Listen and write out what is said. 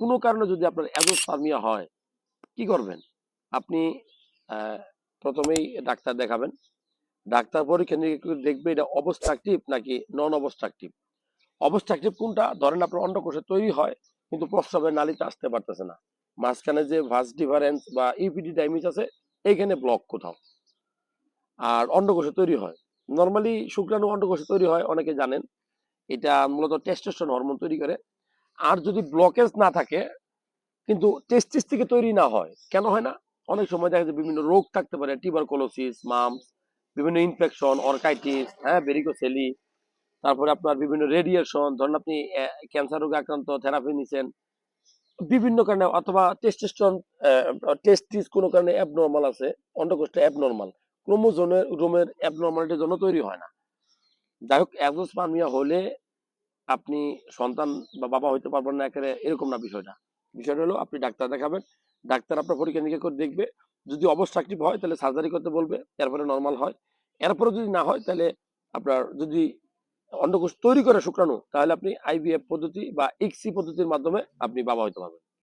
কোনো কারণে যদি আপনার অ্যাজোস্পার্মিয়া হয়, কি করবেন? আপনি প্রথমেই ডাক্তার দেখাবেন। ডাক্তার পরীক্ষা নিরীক্ষা দেখবে এটা অবস্ট্রাকটিভ নাকি নন অবস্ট্রাকটিভ অবস্ট্রাকটিভ কোনটা? ধরেন আপনার অন্ডকোষে তৈরি হয়, কিন্তু প্রস্রাবের নালীতে আসতে পারতেছে না। মাঝখানে যে ভাস ডিফারেন্স বা ইউপিডি ডাইমিস আছে, এইখানে ব্লক কোথাও। আর অন্ডকোষে তৈরি হয়। নর্মালি শুক্রাণু অন্ডকোষে তৈরি হয়, অনেকে জানেন। এটা মূলত টেস্টোস্টেরন হরমোন তৈরি করে। আর যদি ব্লকেজ না থাকে, কিন্তু টেস্টিস থেকে তৈরি না হয়, কেন হয় না? অনেক সময় দেখা যায় বিভিন্ন রোগ থাকতে পারে টিবারকোলোসিস মামস বিভিন্ন ইনফেকশন অর্কাইটিস হ্যাঁ বেরিকোসেলি তারপরে আপনার বিভিন্ন রেডিয়েশন ধরুন আপনি ক্যান্সার রোগে আক্রান্ত থেরাপি নিছেন, বিভিন্ন কারণে অথবা টেস্টোস্টেরন টেস্টিস কোনো কারণে অ্যাবনর্মাল আছে অন্ডকোষটা অ্যাবনর্মাল ক্রোমোজোমের, রোমের অ্যাবনর্মালিটির জন্য তৈরি হয় না। যাই হোক অ্যাজোস্পার্মিয়া হলে আপনি সন্তান বা বাবা হইতে পারবেন না একেবারে, এরকম না বিষয়টা। বিষয়টা হলো আপনি ডাক্তার দেখাবেন, ডাক্তার আপনার পরীক্ষা নিরীক্ষা করে দেখবে। যদি অবস্থা অ্যাক্টিভ হয়, তাহলে সার্জারি করতে বলবে, এরপরে নর্মাল হয়। এরপরে যদি না হয়, তাহলে আপনার যদি অন্ডকোষ তৈরি করে শুক্রাণু, তাহলে আপনি আইভিএফ পদ্ধতি বা ইক্সি পদ্ধতির মাধ্যমে আপনি বাবা হইতে পারবেন।